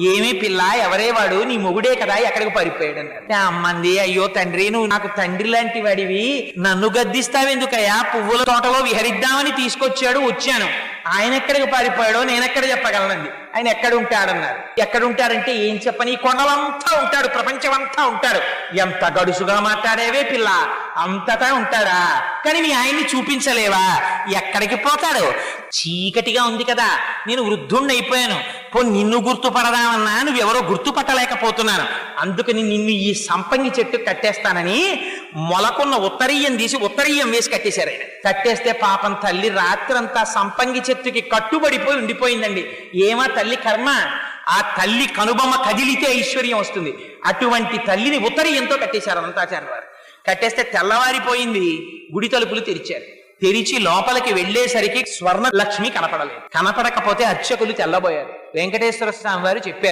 ఏమి పిల్ల ఎవరే వాడు? నీ మొగుడే కదా ఎక్కడికి పారిపోయాడు? అన్నాడు. అమ్మంది అయ్యో తండ్రి నువ్వు నాకు తండ్రి లాంటి వాడివి. నన్ను గద్దిస్తావెందుకయ్యా పువ్వుల తోటలో విహరిద్దామని తీసుకొచ్చాడు వచ్చాను. ఆయన ఎక్కడికి పారిపోయాడో నేను ఎక్కడ చెప్పగలనండి ఆయన ఎక్కడ ఉంటాడన్నారు ఎక్కడ ఉంటాడంటే ఏం చెప్పని? కొండలంతా ఉంటాడు ప్రపంచం అంతా ఉంటాడు. ఎంత గడుసుగా మాట్లాడేవే పిల్ల? అంతటా ఉంటాడా? కానీ మీ ఆయన్ని చూపించలేవా? ఎక్కడికి పోతాడు? చీకటిగా ఉంది కదా నేను వృద్ధుణ్ణి అయిపోయాను పో నిన్ను గుర్తుపడదామన్నా నువ్వెవరో గుర్తుపట్టలేకపోతున్నాను. అందుకని నిన్ను ఈ సంపంగి చెట్టు కట్టేస్తానని మొలకున్న ఉత్తరీయం తీసి ఉత్తరీయం వేసి కట్టేశారు. ఆయన కట్టేస్తే పాపం తల్లి రాత్రంతా సంపంగి చెట్టుకి కట్టుబడిపోయి ఉండిపోయిందండి. ఏమా తల్లి కర్మ? ఆ తల్లి కనుబొమ్మ కదిలితే ఐశ్వర్యం వస్తుంది. అటువంటి తల్లిని ఉత్తరీయంతో కట్టేశారు అనంతాచార్య వారు. కట్టేస్తే తెల్లవారిపోయింది. గుడి తలుపులు తెరిచారు. తెరిచి లోపలికి వెళ్ళేసరికి స్వర్ణ లక్ష్మి కనపడలేదు. కనపడకపోతే అర్చకులు తెల్లబోయారు. వెంకటేశ్వర స్వామి వారు చెప్పారు.